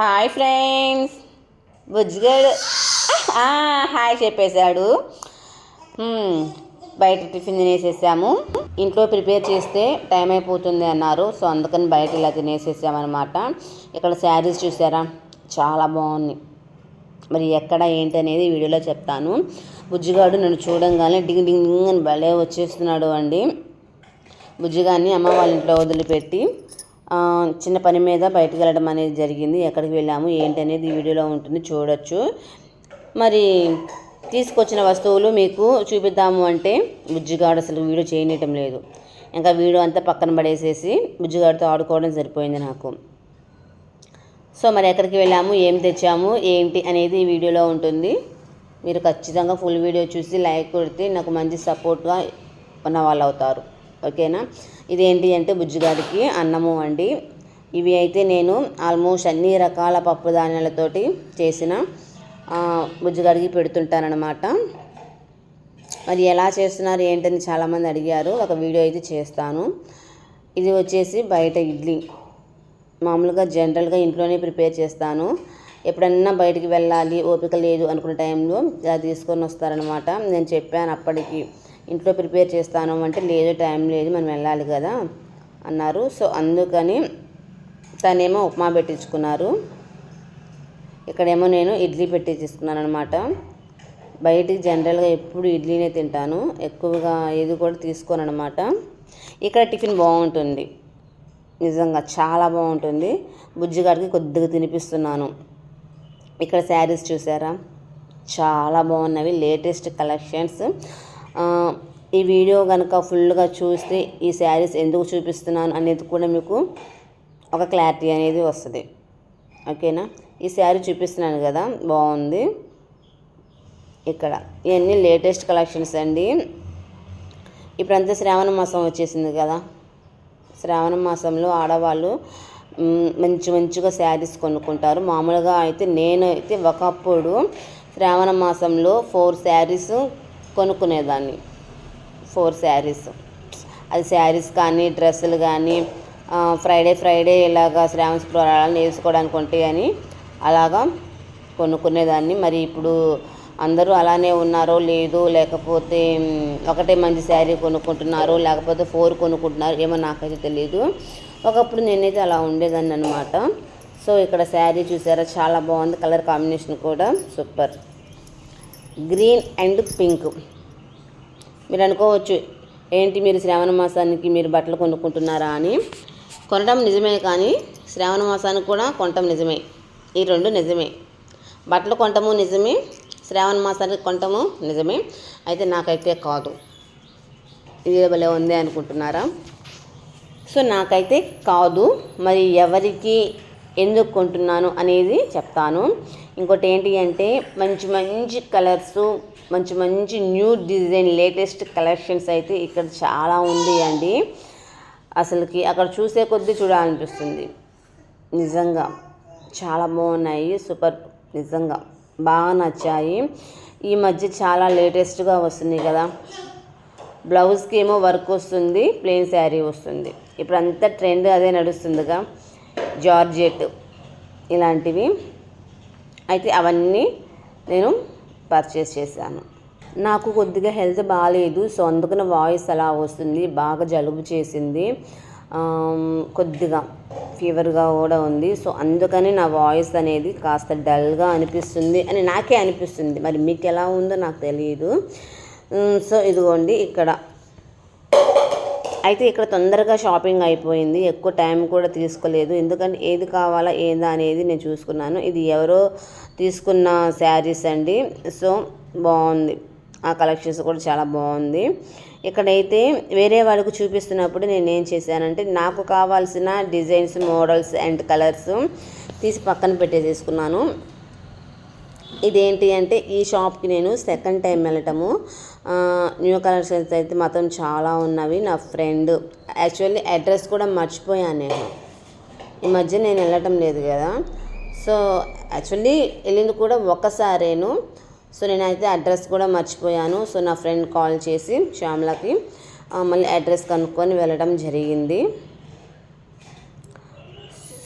Hi friends Bujjigadu. Hi చెప్పేశాడు. బయట tiffin తినేసేసాము. ఇంట్లో ప్రిపేర్ చేస్తే టైం అయిపోతుంది అన్నారు. సో అందుకని బయట ఇలా తినేసేసామన్నమాట. ఇక్కడ శారీస్ చూసారా? చాలా బాగుంది. మరి ఎక్కడ ఏంటి అనేది వీడియోలో చెప్తాను. బుజ్జిగాడు నన్ను చూడంగానే డింగ్ డింగ్ డింగ్ అని భలే వచ్చేస్తున్నాడు అండి. బుజ్జిగాన్ని అమ్మ వాళ్ళ ఇంట్లో వదిలిపెట్టి చిన్న పని మీద బయటకు వెళ్ళడం అనేది జరిగింది. ఎక్కడికి వెళ్ళాము ఏంటి అనేది ఈ వీడియోలో ఉంటుంది చూడొచ్చు. మరి తీసుకొచ్చిన వస్తువులు మీకు చూపిద్దాము అంటే బుజ్జిగాడు అసలు వీడియో చేయనీయటం లేదు. ఇంకా వీడియో అంతా పక్కన పడేసేసి బుజ్జిగాడితో ఆడుకోవడం సరిపోయింది నాకు. సో మరి ఎక్కడికి వెళ్ళాము ఏం తెచ్చాము ఏంటి అనేది ఈ వీడియోలో ఉంటుంది. మీరు ఖచ్చితంగా ఫుల్ వీడియో చూసి లైక్ కొడితే నాకు మంచి సపోర్ట్గా ఉన్న వాళ్ళు అవుతారు ఓకేనా? ఇదేంటి అంటే బుజ్జిగాడికి అన్నము అండి. ఇవి అయితే నేను ఆల్మోస్ట్ అన్ని రకాల పప్పు ధాన్యాలతోటి చేసిన బుజ్జిగాడికి పెడుతుంటానన్నమాట. మరి ఎలా చేస్తున్నారు ఏంటని చాలామంది అడిగారు. ఒక వీడియో అయితే చేస్తాను. ఇది వచ్చేసి బయట ఇడ్లీ. మామూలుగా జనరల్గా ఇంట్లోనే ప్రిపేర్ చేస్తాను. ఎప్పుడన్నా బయటికి వెళ్ళాలి ఓపిక లేదు అనుకున్న టైంలో ఇలా తీసుకొని వస్తారనమాట నేను చెప్పాను అప్పటికి. ఇంట్లో ప్రిపేర్ చేస్తాను అంటే లేదు టైం లేదు మనం వెళ్ళాలి కదా అన్నారు. సో అందుకని తనేమో ఉప్మా పెట్టించుకున్నారు. ఇక్కడేమో నేను ఇడ్లీ పెట్టించుకున్నాను అనమాట బయటికి జనరల్గా ఎప్పుడు ఇడ్లీనే తింటాను. ఎక్కువగా ఏది కూడా తీసుకోను అనమాట ఇక్కడ టిఫిన్ బాగుంటుంది. నిజంగా చాలా బాగుంటుంది. బుజ్జిగాడికి కొద్దిగా తినిపిస్తున్నాను. ఇక్కడ శారీస్ చూసారా? చాలా బాగున్నవి. Latest collections. ఈ వీడియో కనుక ఫుల్గా చూస్తే ఈ శారీస్ ఎందుకు చూపిస్తున్నాను అనేది కూడా మీకు ఒక క్లారిటీ అనేది వస్తుంది. ఓకేనా? ఈ శారీ చూపిస్తున్నాను కదా బాగుంది. ఇక్కడ ఇవన్నీ లేటెస్ట్ కలెక్షన్స్ అండి. ఇప్పుడంతా శ్రావణ మాసం వచ్చేసింది కదా. శ్రావణ మాసంలో ఆడవాళ్ళు మంచి మంచిగా శారీస్ కొనుక్కుంటారు. మామూలుగా అయితే నేను అయితే ఒకప్పుడు శ్రావణ మాసంలో ఫోర్ శారీస్ కొనుక్కునేదాన్ని. ఫోర్ శారీస్. అది శారీస్ కానీ డ్రెస్సులు కానీ ఫ్రైడే ఫ్రైడే ఇలాగా శ్రావణ శుక్రవారాలను వేసుకోవడానికి అని అలాగా కొనుక్కునేదాన్ని. మరి ఇప్పుడు అందరూ అలానే ఉన్నారో లేదో లేకపోతే ఒకటే మంచి శారీ కొనుక్కుంటున్నారో లేకపోతే ఫోర్ కొనుక్కుంటున్నారు ఏమో నాకైతే తెలియదు ఒకప్పుడు నేనైతే అలా ఉండేదాన్ని అనమాట సో ఇక్కడ శారీ చూసారా? చాలా బాగుంది. కలర్ కాంబినేషన్ కూడా సూపర్. Green and pink. మీరు అనుకోవచ్చు ఏంటి మీరు శ్రావణ మాసానికి మీరు బట్టలు కొనుక్కుంటున్నారా అని. కొనడం నిజమే కానీ శ్రావణ మాసానికి కూడా కొనటం నిజమే. ఈ రెండు నిజమే. బట్టలు కొనటము నిజమే శ్రావణ మాసానికి కొనటము నిజమే. అయితే నాకైతే కాదు. ఇది భలే ఉంది అనుకుంటున్నారా? సో నాకైతే కాదు. మరి ఎవరికి ఎందుకు కొంటున్నాను అనేది చెప్తాను. ఇంకోటి ఏంటి అంటే మంచి మంచి కలర్స్ మంచి మంచి న్యూ డిజైన్ లేటెస్ట్ కలెక్షన్స్ అయితే ఇక్కడ చాలా ఉంది అండి. అసలుకి అక్కడ చూసే కొద్దీ చూడాలనిపిస్తుంది. నిజంగా చాలా బాగున్నాయి సూపర్ నిజంగా బాగా నచ్చాయి. ఈ మధ్య చాలా లేటెస్ట్గా వస్తున్నాయి కదా. బ్లౌజ్కి ఏమో వర్క్ వస్తుంది ప్లెయిన్ శారీ వస్తుంది. ఇప్పుడు అంతా ట్రెండ్ అదే నడుస్తుందిగా. జార్జెట్ ఇలాంటివి. అయితే అవన్నీ నేను పర్చేస్ చేశాను. నాకు కొద్దిగా హెల్త్ బాగాలేదు సో అందుకని వాయిస్ అలా వస్తుంది బాగా జలుబు చేసింది. కొద్దిగా ఫీవర్గా కూడా ఉంది. సో అందుకని నా వాయిస్ అనేది కాస్త డల్గా అనిపిస్తుంది అని నాకే అనిపిస్తుంది. మరి మీకు ఎలా ఉందో నాకు తెలియదు సో ఇదిగోండి ఇక్కడ అయితే ఇక్కడ తొందరగా షాపింగ్ అయిపోయింది. ఎక్కువ టైం కూడా తీసుకోలేదు. ఎందుకంటే ఏది కావాలా ఏదా అనేది నేను చూసుకున్నాను. ఇది ఎవరో తీసుకున్న శారీస్ అండి. సో బాగుంది. ఆ కలెక్షన్స్ కూడా చాలా బాగుంది. ఇక్కడైతే వేరే వాళ్ళకు చూపిస్తున్నప్పుడు నేను ఏం చేశానంటే నాకు కావాల్సిన డిజైన్స్ మోడల్స్ అండ్ కలర్స్ తీసి పక్కన పెట్టేసేసుకున్నాను. ఇదేంటి అంటే ఈ షాప్కి నేను సెకండ్ టైం వెళ్ళటము. న్యూ కలెక్షన్స్ అయితే మాత్రం చాలా ఉన్నవి. నా ఫ్రెండ్ యాక్చువల్లీ అడ్రస్ కూడా మర్చిపోయాను నేను. ఈ మధ్య నేను వెళ్ళటం లేదు కదా. సో యాక్చువల్లీ వెళ్ళింది కూడా ఒక్కసారేను. సో నేనైతే అడ్రస్ కూడా మర్చిపోయాను. సో నా ఫ్రెండ్ కాల్ చేసి శ్యామ్లకి మళ్ళీ అడ్రస్ కనుక్కొని వెళ్ళడం జరిగింది.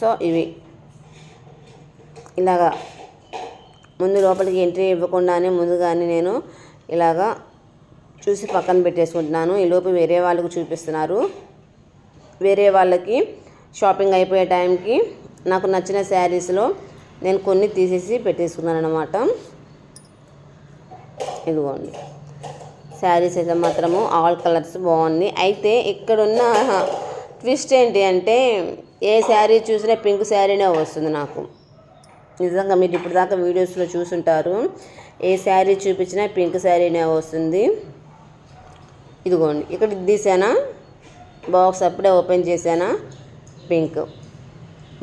సో ఇవి. ఇలాగా. ముందు లోపలికి ఎంట్రీ ఇవ్వకుండానే ముందుగానే నేను ఇలాగా చూసి పక్కన పెట్టేసుకుంటున్నాను. ఈ లోపు వేరే వాళ్ళకు చూపిస్తున్నారు. వేరే వాళ్ళకి షాపింగ్ అయిపోయే టైంకి నాకు నచ్చిన శారీస్లో నేను కొన్ని తీసేసి పెట్టేసుకున్నాను అనమాట ఇదిగోండి. శారీస్ అయితే మాత్రము ఆల్ కలర్స్ బాగుంది. అయితే ఇక్కడున్న ట్విస్ట్ ఏంటి అంటే ఏ శారీ చూసినా పింక్ శారీనే వస్తుంది నాకు. నిజంగా మీరు ఇప్పుడు దాకా వీడియోస్లో చూసుంటారు. ఏ శారీ చూపించినా పింక్ శారీనే వస్తుంది. ఇదిగోండి ఇక్కడ తీసానా బాక్స్ అప్పుడే ఓపెన్ చేశానా? పింక్.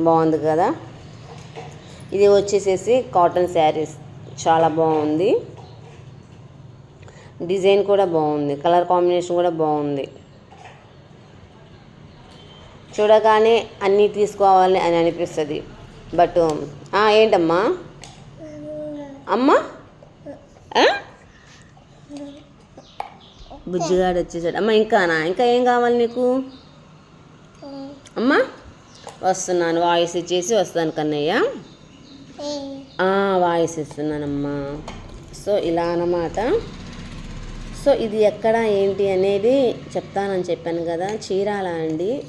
బాగుంది కదా? ఇది వచ్చేసేసి కాటన్ శారీస్. చాలా బాగుంది. డిజైన్ కూడా బాగుంది. కలర్ కాంబినేషన్ కూడా బాగుంది. చూడగానే అన్నీ తీసుకోవాలి అని అనిపిస్తుంది. బట్ ఏంటమ్మా? అమ్మా? బుజ్జిగాడు వచ్చేసాడు అమ్మ ఇంకానా ఇంకా ఏం కావాలి నీకు? అమ్మా వస్తున్నాను వాయిస్ ఇచ్చేసి వస్తాను కన్నయ్య. వాయిస్ ఇస్తున్నానమ్మా. సో ఇలా అన్నమాట. సో ఇది ఎక్కడ ఏంటి అనేది చెప్తానని చెప్పాను కదా చీరాల అండి?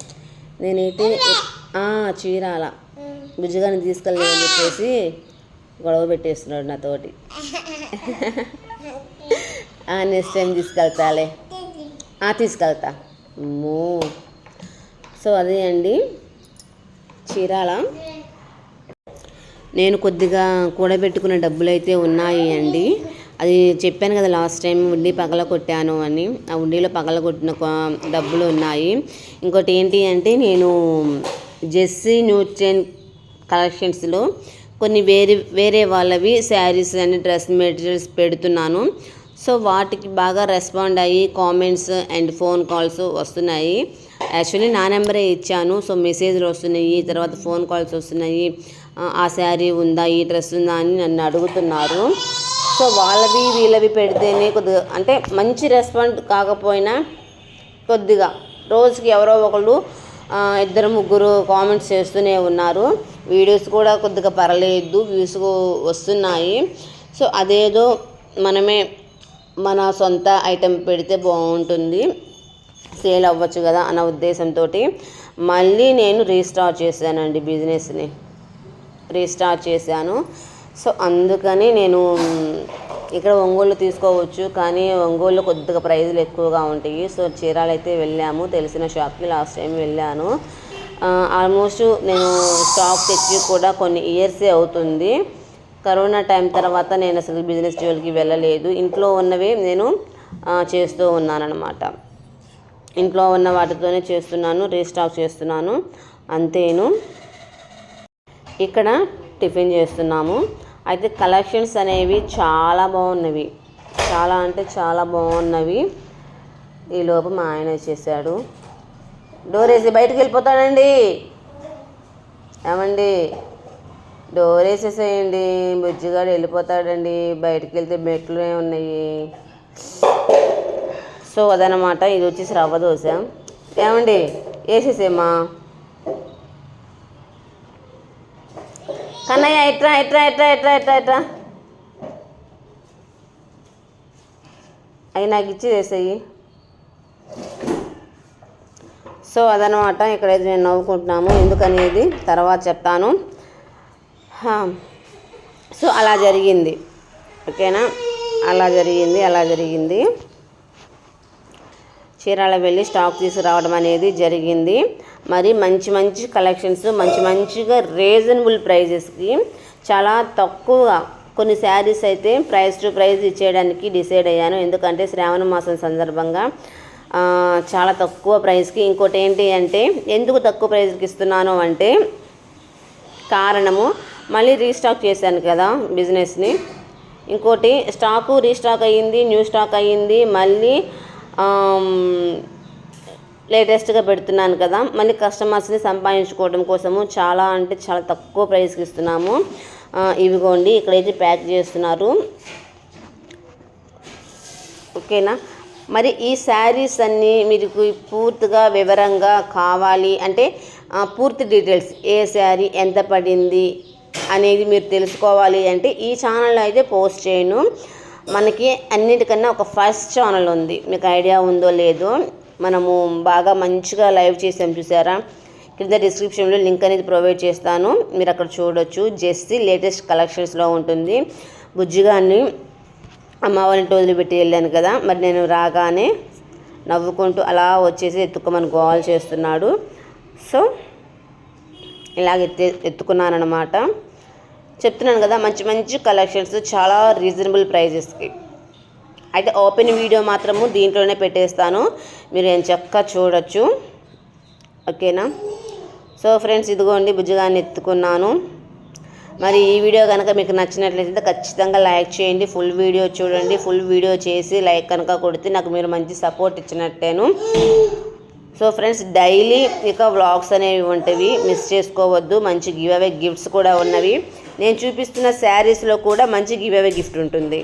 నేనైతే చీరాల. బుజ్జిగాని తీసుకెళ్ళలేదని చెప్పేసి గొడవ పెట్టేస్తున్నాడు నాతోటి. Next time తీసుకెళ్తాలే? తీసుకెళ్తా. అమ్మో. సో అదే అండి. చీరాల. నేను కొద్దిగా కూడబెట్టుకున్న డబ్బులు అయితే ఉన్నాయి అండి. అది చెప్పాను కదా లాస్ట్ టైం ఉండి పగల కొట్టాను అని. ఆ ఉండిలో పగల కొట్టిన డబ్బులు ఉన్నాయి. ఇంకోటి ఏంటి అంటే నేను జెస్సీ న్యూట్రెన్ కలెక్షన్స్లో కొన్ని వేరే వేరే వాళ్ళవి శారీస్ అని డ్రెస్ మెటీరియల్స్ పెడుతున్నాను. సో వాటికి బాగా రెస్పాండ్ అయ్యి కామెంట్స్ అండ్ ఫోన్ కాల్స్ వస్తున్నాయి. యాక్చువల్లీ నా నెంబరే ఇచ్చాను. సో మెసేజ్లు వస్తున్నాయి తర్వాత ఫోన్ కాల్స్ వస్తున్నాయి. ఆ, శారీ ఉందా ఈ డ్రెస్ ఉందా అని నన్ను అడుగుతున్నారు. సో వాళ్ళవి వీళ్ళవి పెడితేనే కొద్దిగా అంటే మంచి రెస్పాండ్ కాకపోయినా కొద్దిగా రోజుకి ఎవరో ఒకళ్ళు ఇద్దరు ముగ్గురు కామెంట్స్ చేస్తూనే ఉన్నారు. వీడియోస్ కూడా కొద్దిగా పర్లేదు వ్యూస్ వస్తున్నాయి. సో అదేదో మనమే మన సొంత ఐటెం పెడితే బాగుంటుంది. సేల్ అవ్వచ్చు కదా అన్న ఉద్దేశంతో మళ్ళీ నేను రీస్టార్ట్ చేశానండి బిజినెస్ని రీస్టార్ట్ చేశాను. సో అందుకని నేను ఇక్కడ ఒంగోలు తీసుకోవచ్చు కానీ ఒంగోలు కొద్దిగా ప్రైజులు ఎక్కువగా ఉంటాయి. సో చీరాలు అయితే వెళ్ళాము. తెలిసిన షాప్కి లాస్ట్ టైం వెళ్ళాను. Uh, ఆల్మోస్ట్ నేను స్టాక్ తెచ్చి కూడా కొన్ని ఇయర్సే అవుతుంది. కరోనా టైం తర్వాత నేను అసలు బిజినెస్ జోలికి వెళ్ళలేదు. ఇంట్లో ఉన్నవి నేను చేస్తూ ఉన్నానన్నమాట. ఇంట్లో ఉన్న వాటితోనే చేస్తున్నాను రీస్టాక్ చేస్తున్నాను అంతేను. ఇక్కడ టిఫిన్ చేస్తున్నాము. అయితే కలెక్షన్స్ అనేవి చాలా బాగున్నవి. చాలా అంటే చాలా బాగున్నవి. ఈ లోపు మా ఆయన చేశాడు డోర్ వేసి బయటకు వెళ్ళిపోతాడండి. ఏమండి? డోర్ వేసేసేయండి బుజ్జిగాడు వెళ్ళిపోతాడండి. బయటికి వెళ్తే మెట్లునే ఉన్నాయి సో అదనమాట ఇది వచ్చేసి రవ్వ దోశ. ఏమండి? వేసేసేమ్మా కన్నయ్య ఎట్రా ఎట్రా ఎట్రా ఎట్రా ఎట్రా ఎట్రా? అవి నాకు ఇచ్చి వేసేయి. సో అదనమాట ఇక్కడైతే నేను నవ్వుకుంటున్నాము ఎందుకనేది తర్వాత చెప్తాను. సో అలా జరిగింది. ఓకేనా? అలా జరిగింది అలా జరిగింది. చీరాల వెళ్ళి స్టాక్ తీసుకురావడం అనేది జరిగింది. మరి మంచి మంచి కలెక్షన్స్ మంచి మంచిగా రీజనబుల్ ప్రైజెస్కి చాలా తక్కువగా కొన్ని శారీస్ అయితే ప్రైస్ టు ప్రైస్ ఇచ్చేయడానికి డిసైడ్ అయ్యాను. ఎందుకంటే శ్రావణ మాసం సందర్భంగా చాలా తక్కువ ప్రైస్కి ఇంకోటి ఏంటి అంటే ఎందుకు తక్కువ ప్రైస్కి ఇస్తున్నాను అంటే కారణము మళ్ళీ రీస్టాక్ చేశాను కదా బిజినెస్ని. ఇంకోటి స్టాకు రీస్టాక్ అయ్యింది న్యూ స్టాక్ అయ్యింది మళ్ళీ లేటెస్ట్గా పెడుతున్నాను కదా. మళ్ళీ కస్టమర్స్ని సంపాదించుకోవడం కోసము చాలా అంటే చాలా తక్కువ ప్రైస్కి ఇస్తున్నాము. ఇవిగోండి ఇక్కడైతే ప్యాక్ చేస్తున్నారు. ఓకేనా? మరి ఈ శారీస్ అన్నీ మీకు పూర్తిగా వివరంగా కావాలి అంటే పూర్తి డీటెయిల్స్. ఏ శారీ ఎంత పడింది అనేది మీరు తెలుసుకోవాలి అంటే ఈ ఛానల్లో అయితే పోస్ట్ చేయను. మనకి అన్నిటికన్నా ఒక ఫస్ట్ ఛానల్ ఉంది. మీకు ఐడియా ఉందో లేదో మనము బాగా మంచిగా లైవ్ చేసాం చూసారా? కింద డిస్క్రిప్షన్లో లింక్ అనేది ప్రొవైడ్ చేస్తాను. మీరు అక్కడ చూడొచ్చు. జెస్సీ లేటెస్ట్ కలెక్షన్స్లో ఉంటుంది. బుజ్జిగాన్ని అమ్మ వాళ్ళ ఇంటి వదిలిపెట్టి వెళ్ళాను కదా. మరి నేను రాగానే నవ్వుకుంటూ అలా వచ్చేసి ఎత్తుకోమని గోల్ చేస్తున్నాడు. సో ఇలాగ ఎత్తే ఎత్తుకున్నానమాట చెప్తున్నాను కదా మంచి మంచి కలెక్షన్స్ చాలా రీజనబుల్ ప్రైజెస్కి అయితే ఓపెన్ వీడియో మాత్రము దీంట్లోనే పెట్టేస్తాను. మీరు ఏం చక్కగా చూడొచ్చు. ఓకేనా సో ఫ్రెండ్స్ ఇదిగోండి బుజ్జిగాన్ని ఎత్తుకున్నాను. మరి ఈ వీడియో కనుక మీకు నచ్చినట్లయితే ఖచ్చితంగా లైక్ చేయండి. ఫుల్ వీడియో చూడండి. ఫుల్ వీడియో చేసి లైక్ కనుక కొడితే నాకు మీరు మంచి సపోర్ట్ ఇచ్చినట్టేను. సో ఫ్రెండ్స్ డైలీ ఇక వ్లాగ్స్ అనేవి ఉంటవి. మిస్ చేసుకోవద్దు. మంచి గివ్ అవే గిఫ్ట్స్ కూడా ఉన్నవి. నేను చూపిస్తున్న శారీస్లో కూడా మంచి గివ్ అవే గిఫ్ట్ ఉంటుంది.